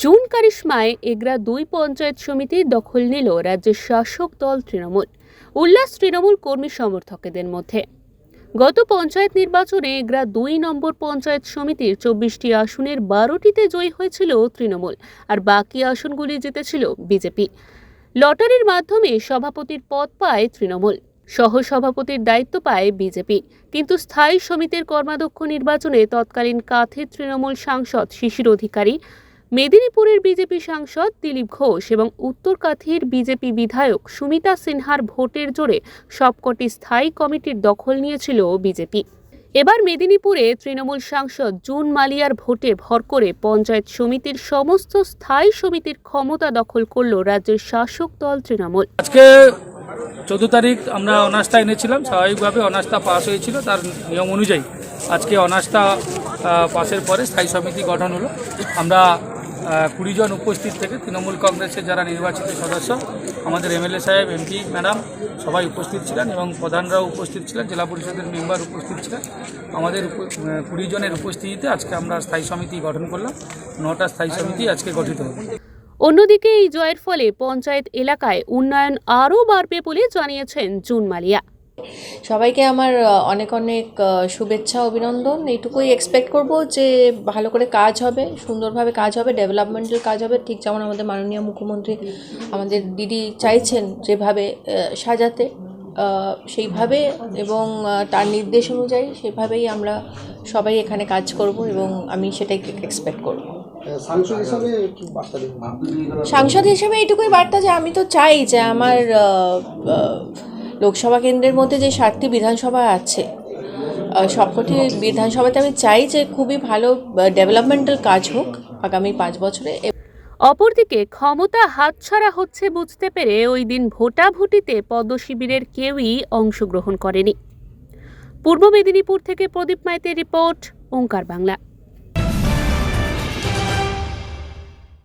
June কারিশমায় Egra দুই পঞ্চায়েত সমিতির দখল নিল রাজ্যের শাসক দল তৃণমূল। উল্লাস তৃণমূল কর্মী সমর্থকদের মধ্যে। গত পঞ্চায়েত নির্বাচনে এগরা দুই নম্বর পঞ্চায়েত সমিতির চব্বিশটি আসনের বারোটিতে জয়ী হয়েছিল তৃণমূল, আর বাকি আসনগুলি জিতেছিল বিজেপি। লটারির মাধ্যমে সভাপতির পদ পায় তৃণমূল। সহসভাপতির দায়িত্ব পায় বিজেপি। কিন্তু স্থায়ী সমিতির কর্মাধ্যক্ষ নির্বাচনে তৎকালীন কাথের তৃণমূল সাংসদ শিশির অধিকারী, মেদিনীপুরের বিজেপি সাংসদ দিলীপ ঘোষ এবং উত্তর কাথির বিজেপি বিধায়ক সুমিতা সিনহার ভোটের জোরে সবকটি স্থায়ী কমিটির দখল নিয়েছিল বিজেপি। এবার মেদিনীপুরে তৃণমূল সাংসদ জুন মালিয়ার ভোটে ভর করে পঞ্চায়েত সমিতির সমস্ত স্থায়ী সমিতির ক্ষমতা দখল করল রাজ্যের শাসক দল তৃণমূল। আজকে চোদ্দ তারিখ আমরা অনাস্থা এনেছিলাম, স্বাভাবিকভাবে অনাস্থা পাস হয়েছিল তার নিয়ম অনুযায়ী। আজকে অনাস্থা পাশের পরে স্থায়ী সমিতি গঠন হলো। আমরা কুড়ি জন উপস্থিত থেকে তৃণমূল কংগ্রেসের যারা নির্বাচিত সদস্য, আমাদের এমএলএ সাহেব, এমপি, ম্যাডাম সবাই উপস্থিত ছিলেন এবং প্রধানরাও উপস্থিত ছিলেন, জেলা পরিষদের মেম্বার উপস্থিত ছিলেন। আমাদের কুড়ি জনের উপস্থিতিতে আজকে আমরা স্থায়ী সমিতি গঠন করলাম। নটা স্থায়ী সমিতি আজকে গঠিত হলো। অন্যদিকে এই জয়ের ফলে পঞ্চায়েত এলাকায় উন্নয়ন আরও বাড়বে বলে জানিয়েছেন জুন মালিয়া। সবাইকে আমার অনেক অনেক শুভেচ্ছা, অভিনন্দন। এইটুকুই এক্সপেক্ট করব যে ভালো করে কাজ হবে, সুন্দরভাবে কাজ হবে ডেভেলপমেন্টাল কাজ হবে। ঠিক যেমন আমাদের মাননীয় মুখ্যমন্ত্রী আমাদের দিদি চাইছেন যেভাবে সাজাতে সেইভাবে এবং তার নির্দেশ অনুযায়ী সেভাবেই আমরা সবাই এখানে কাজ করব এবং আমি সেটাই এক্সপেক্ট করব। সাংসদ হিসাবে কি বার্তা সাংসদ হিসেবে এইটুকুই বার্তা যে আমি তো চাই যে আমার লোকসভা কেন্দ্রের মধ্যে যে সাতটি বিধানসভা আছে সবকটি বিধানসভাতে আমি চাই যে খুবই ভালো ডেভেলপমেন্টাল কাজ হোক আগামী পাঁচ বছরে। অপরদিকে ক্ষমতা হাতছাড়া হচ্ছে বুঝতে পেরে ওই দিন ভোটাভুটিতে পদ্ম শিবিরের কেউই অংশগ্রহণ করেনি। পূর্ব মেদিনীপুর থেকে প্রদীপ মাইতের রিপোর্ট ওঙ্কার বাংলা।